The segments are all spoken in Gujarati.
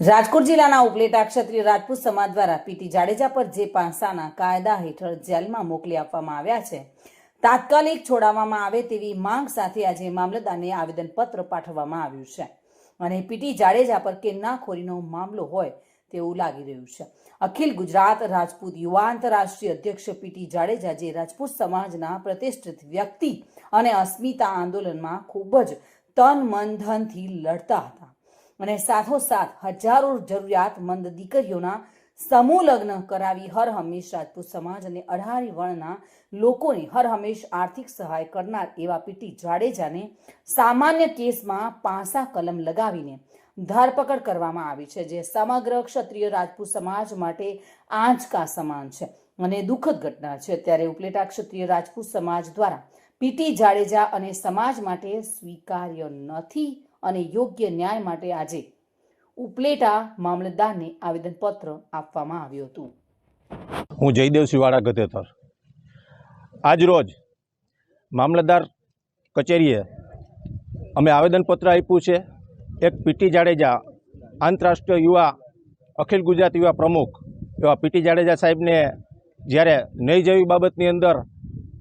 રાજકોટ જિલ્લાના ઉપલેટા ક્ષત્રિય રાજપૂત સમાજ દ્વારા પીટી જાડેજા પર જે પાંસાના કાયદા હેઠળ જેલમાં મોકલી આપવામાં આવ્યા છે, તાત્કાલિક છોડાવવામાં આવે તેવી માંગ સાથે આજે મામલતદારને આવેદનપત્ર પાઠવવામાં આવ્યું છે. અને પીટી જાડેજા પર કિન્નાખોરીનો મામલો હોય તેવું લાગી રહ્યું છે. અખિલ ગુજરાત રાજપૂત યુવા આંતરરાષ્ટ્રીય અધ્યક્ષ પીટી જાડેજા જે રાજપૂત સમાજના પ્રતિષ્ઠિત વ્યક્તિ અને અસ્મિતા આંદોલનમાં ખૂબ જ તન મન ધનથી લડતા હતા. અને સાથોસાથ હજારો જરૂરિયાતમંદ દીકરીઓના સમૂહ લગ્ન કરાવી હર હંમેશ રાજપૂત સમાજ અને અઢારી વર્ણના લોકોને હર હંમેશ આર્થિક સહાય કરનાર એવા પીટી જાડેજાને સામાન્ય કેસમાં પાસા કલમ લગાવીને ધરપકડ કરવામાં આવી છે, જે સમગ્ર ક્ષત્રિય રાજપૂત સમાજ માટે આંચકા સમાન છે અને દુઃખદ ઘટના છે. ત્યારે ઉપલેટા ક્ષત્રિય રાજપૂત સમાજ દ્વારા પીટી જાડેજા અને સમાજ માટે સ્વીકાર્ય નથી. અને યોગ્ય ન્યાય માટે આજે ઉપલેટા મામલતદારને આવેદનપત્ર આપવામાં આવ્યું હતું. હું જયદેવ શિવાળા ગતેતર. આજરોજ મામલતદાર કચેરીએ અમે આવેદનપત્ર આપ્યું છે. એક પીટી જાડેજા આંતરરાષ્ટ્રીય યુવા અખિલ ગુજરાત યુવા પ્રમુખ એવા પીટી જાડેજા સાહેબને જ્યારે નહીં જેવી બાબતની અંદર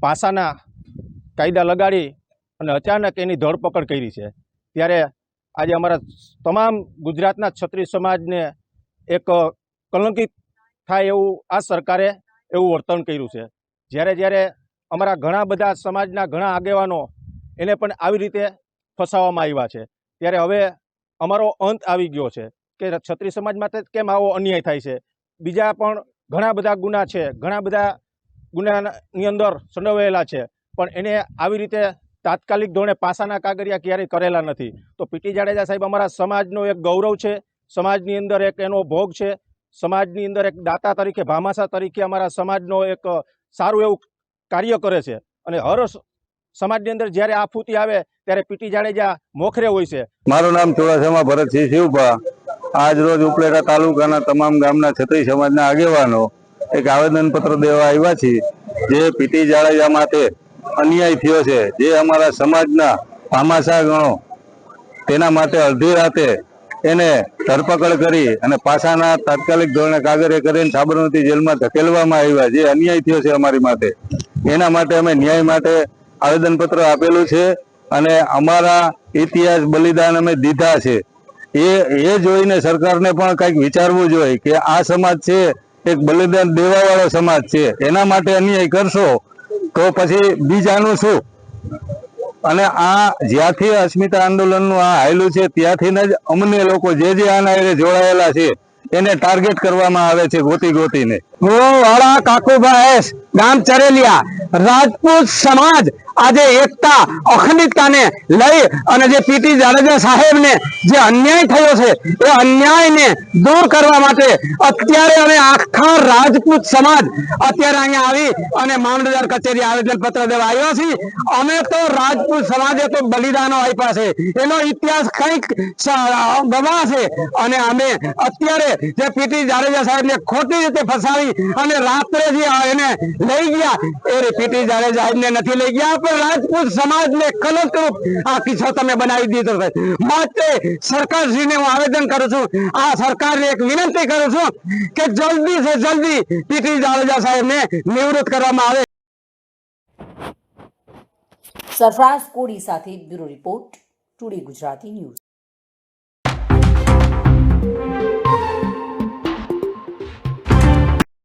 પાસાના કાયદા લગાડી અને અચાનક એની ધરપકડ કરી છે. ત્યારે આજે અમારા તમામ ગુજરાતના ક્ષત્રિય સમાજને એક કલંકિત થાય એવું આ સરકારે એવું વર્તન કર્યું છે. જ્યારે જ્યારે અમારા ઘણા બધા સમાજના ઘણા આગેવાનો એને પણ આવી રીતે ફસાવવામાં આવ્યા છે. ત્યારે હવે અમારો અંત આવી ગયો છે કે ક્ષત્રિય સમાજ માટે કેમ આવો અન્યાય થાય છે? બીજા પણ ઘણા બધા ગુના છે. ઘણા બધા ગુનાની અંદર સંડોવાયેલા છે. પણ એને આવી રીતે તાત્કાલિક ધોરણે પાસાના કાગરિયા ક્યારેય કરેલા નથી. તો પીટી જાડેજા સાહેબ અમારા સમાજનો એક ગૌરવ છે, સમાજની અંદર એક એનો ભોગ છે, સમાજની અંદર એક દાતા તરીકે, ભામાસા તરીકે અમારા સમાજનો એક સારું એવું કાર્ય કરે છે. અને હર સમાજની અંદર જ્યારે આફૂતી આવે ત્યારે પીટી જાડેજા મોખરે હોય છે. મારું નામ ચોરાસામાં ભરતસિંહ શિવભા. આજ રોજ ઉપલેટા તાલુકાના તમામ ગામના છત્રી સમાજના આગેવાનો એક આવેદનપત્ર દેવા આવ્યા છીએ. જે પીટી જાડેજા માટે અન્યાય થયો છે. જે અમારા સમાજના ભામાશા ગણો, તેના માટે અડધી રાતે એને ધરપકડ કરી અને પાછાના તાત્કાલિક ધોરણે કાગરે કરીને સાબરમતી જેલમાં ધકેલવામાં આવ્યા. જે અન્યાય થયો છે અમારી માટે. એના માટે અમે ન્યાય માટે આવેદનપત્ર આપેલું છે અને અમારા ઇતિહાસ બલિદાન અમે દીધા છે. એ એ જોઈને સરકારને પણ કંઈક વિચારવું જોઈએ કે આ સમાજ છે, એક બલિદાન દેવાવાળો સમાજ છે. એના માટે અન્યાય કરશો તો પછી બીજાનું શું? અને આ જ્યાંથી અસ્મિતા આંદોલનનું આ આવેલું છે ત્યાંથી જ અમને લોકો જે જે આના જોડાયેલા છે, એને ટાર્ગેટ કરવામાં આવે છે ગોતી ગોતીને. વાળા કાકુભાઈ ગામ ચરેલિયા, રાજપૂત સમાજ આજે એકતા, અખંડિતતાને લઈ અને જે પીટી જાડેજા સાહેબને જે અન્યાય થયો છે, એ અન્યાયને દૂર કરવા માટે અત્યારે અમે આખા રાજપૂત સમાજ અત્યારે અહીંયા આવી અને મામલતદાર કચેરી આવેદન પત્ર દેવા આવ્યો છે અમે તો રાજપૂત સમાજે તો બલિદાનો આપ્યા છે. એનો ઇતિહાસ કંઈક ગવા છે. અને અમે અત્યારે જે પીટી જાડેજા સાહેબને ખોટી રીતે ફસાવી અને રાત્રે જે એને લઈ ગયા, એ પીટી જાડેજા સાહેબને નથી લઈ ગયા. પણ રાજપૂત સમાજને કલંકરૂપ આ કિસ્સો તમે બનાવી દીધો છે. માટે સરકારશ્રીને હું આવેદન કરું છું. આ સરકારને એક વિનંતી કરું છું કે જલ્દી છે જલ્દી મંત્રી ટીટી જાડેજા સાહેબને નિવૃત્ત કરવામાં આવે. સરફરાઝ કોડી સાથે bureau report, today Gujarati news.